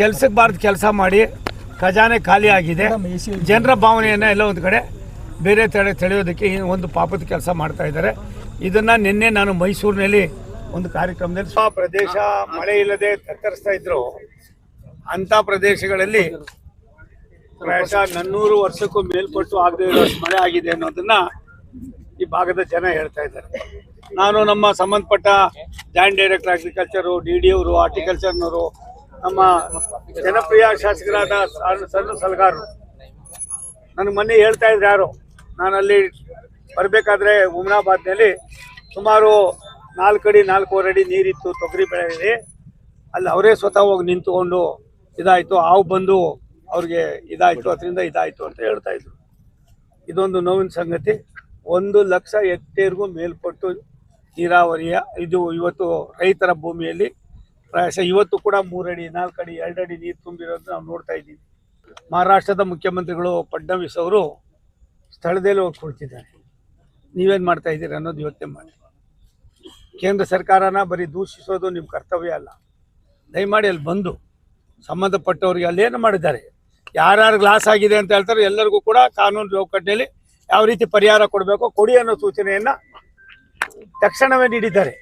ಕೆಲ್ಸಕ್ಕೆ ಬಾರ್ದು ಕೆಲಸ ಮಾಡಿ ಖಜಾನೆ ಖಾಲಿ ಆಗಿದೆ. ಜನರ ಭಾವನೆಯನ್ನು ಎಲ್ಲ ಒಂದು ಕಡೆ ಬೇರೆ ತಡೆ ತಡೆಯೋದಕ್ಕೆ ಒಂದು ಪಾಪದ ಕೆಲಸ ಮಾಡ್ತಾ ಇದ್ದಾರೆ. ಇದನ್ನು ನಿನ್ನೆ ನಾನು ಮೈಸೂರಿನಲ್ಲಿ ಒಂದು ಕಾರ್ಯಕ್ರಮದಲ್ಲಿ ಸಹ ಪ್ರದೇಶ ಮಳೆ ಇಲ್ಲದೆ ತತ್ತರಿಸ್ತಾ ಇದ್ರು. ಅಂಥ ಪ್ರದೇಶಗಳಲ್ಲಿ ಪ್ರಾಯಶಃ ನನ್ನೂರು ವರ್ಷಕ್ಕೂ ಮೇಲ್ಪಟ್ಟು ಆಗದೆ ಇರೋ ಮಳೆ ಆಗಿದೆ ಅನ್ನೋದನ್ನ ಈ ಭಾಗದ ಜನ ಹೇಳ್ತಾ ಇದ್ದಾರೆ. ನಾನು ನಮ್ಮ ಸಂಬಂಧಪಟ್ಟ joint director agriculture D D ಅವರು ಹಾರ್ಟಿಕಲ್ಚರ್ನವರು ನಮ್ಮ ಜನಪ್ರಿಯ ಶಾಸಕರಾದ ಸಣ್ಣ ಸಲಗಾರರು. ನನಗೆ ಮೊನ್ನೆ ಹೇಳ್ತಾ ಇದ್ರು ಯಾರು? ನಾನು ಅಲ್ಲಿ ಬರಬೇಕಾದ್ರೆ ಉಮ್ನಾಬಾದ್ನಲ್ಲಿ ಸುಮಾರು ನಾಲ್ಕು ಅಡಿ, ನಾಲ್ಕೂವರೆ ಅಡಿ ನೀರಿತ್ತು, ತೊಗರಿ ಬೆಳೆಯಲ್ಲಿ ಅಲ್ಲಿ ಅವರೇ ಸ್ವತಃ ಹೋಗಿ ನಿಂತುಕೊಂಡು ಇದಾಯಿತು, ಹಾವು ಬಂದು ಅವ್ರಿಗೆ ಇದಾಯಿತು, ಅದರಿಂದ ಇದಾಯಿತು ಅಂತ ಹೇಳ್ತಾ ಇದ್ರು. ಇದೊಂದು ನೋವಿನ ಸಂಗತಿ. ಒಂದು ಲಕ್ಷ ಹೆಕ್ಟೇರ್ಗೂ ಮೇಲ್ಪಟ್ಟು ನೀರಾವರಿಯ, ಇದು ಇವತ್ತು ರೈತರ ಭೂಮಿಯಲ್ಲಿ ಪ್ರಾಯಶಃ ಇವತ್ತು ಕೂಡ ಮೂರಡಿ, ನಾಲ್ಕಡಿ, ಎರಡಡಿ ನೀರು ತುಂಬಿರೋದು ನಾವು ನೋಡ್ತಾ ಇದ್ದೀವಿ. ಮಹಾರಾಷ್ಟ್ರದ ಮುಖ್ಯಮಂತ್ರಿಗಳು ಫಡ್ನವೀಸ್ ಅವರು ಸ್ಥಳದಲ್ಲಿ ಹೋಗಿ ಕೊಡ್ತಿದ್ದಾರೆ ನೀವೇನು ಮಾಡ್ತಾ ಇದ್ದೀರಿ ಅನ್ನೋದು ಯೋಚನೆ ಮಾಡಿ. ಕೇಂದ್ರ ಸರ್ಕಾರನ ಬರೀ ದೂಷಿಸೋದು ನಿಮ್ಮ ಕರ್ತವ್ಯ ಅಲ್ಲ. ದಯಮಾಡಿ ಅಲ್ಲಿ ಬಂದು ಸಂಬಂಧಪಟ್ಟವ್ರಿಗೆ ಅಲ್ಲೇನು ಮಾಡಿದ್ದಾರೆ? ಯಾರ್ಯಾರು ಲಾಸ್ ಆಗಿದೆ ಅಂತ ಹೇಳ್ತಾರೆ, ಎಲ್ಲರಿಗೂ ಕೂಡ ಕಾನೂನು ಚೌಕಟ್ಟಿನಲ್ಲಿ ಯಾವ ರೀತಿ ಪರಿಹಾರ ಕೊಡಬೇಕು ಕೊಡಿ ಅನ್ನೋ ಸೂಚನೆಯನ್ನು ತಕ್ಷಣವೇ ನೀಡಿದ್ದಾರೆ.